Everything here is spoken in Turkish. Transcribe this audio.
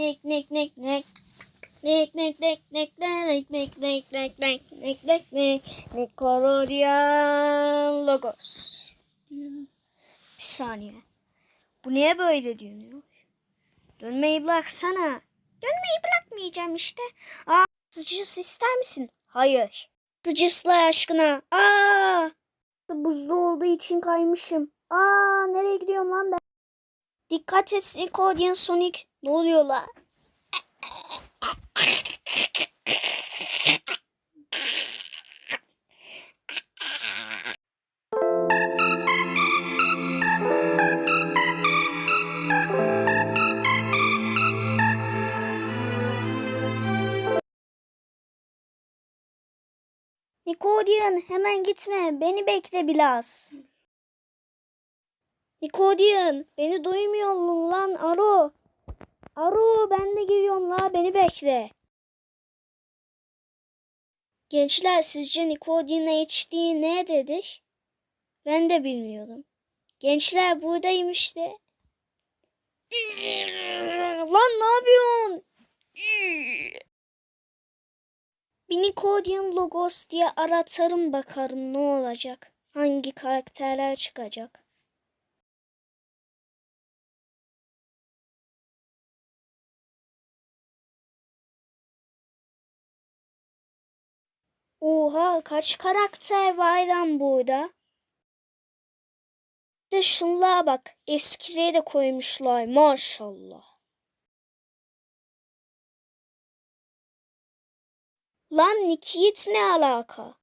Nik nik nik nik. Nik nik nik nik nik nik nik nik nik nik nik nik Nickelodeon Logos. Bir saniye. Bu niye böyle dönüyor? Dönmeyi bıraksana. Dönmeyi bırakmayacağım işte. Aa, sıcısı ister misin? Hayır. Sıcısla aşkına. Aa! Buzlu olduğu için kaymışım. Aa, nereye gidiyorum lan ben? Dikkat et Nickelodeon Sonic. Ne oluyor lan? Nickelodeon hemen gitme. Beni bekle biraz. Nickelodeon beni duymuyor lan Aro? Aro ben de geliyorum la beni bekle. Gençler sizce Nickelodeon'a HD ne dedik? Ben de bilmiyorum. Gençler buradayım işte. Lan ne yapıyorsun? Bir Nickelodeon Logos diye aratarım bakarım ne olacak. Hangi karakterler çıkacak. Oha kaç karakter var lan burada. De şunlara bak eskileri de koymuşlar maşallah. Lan Nikit ne alaka?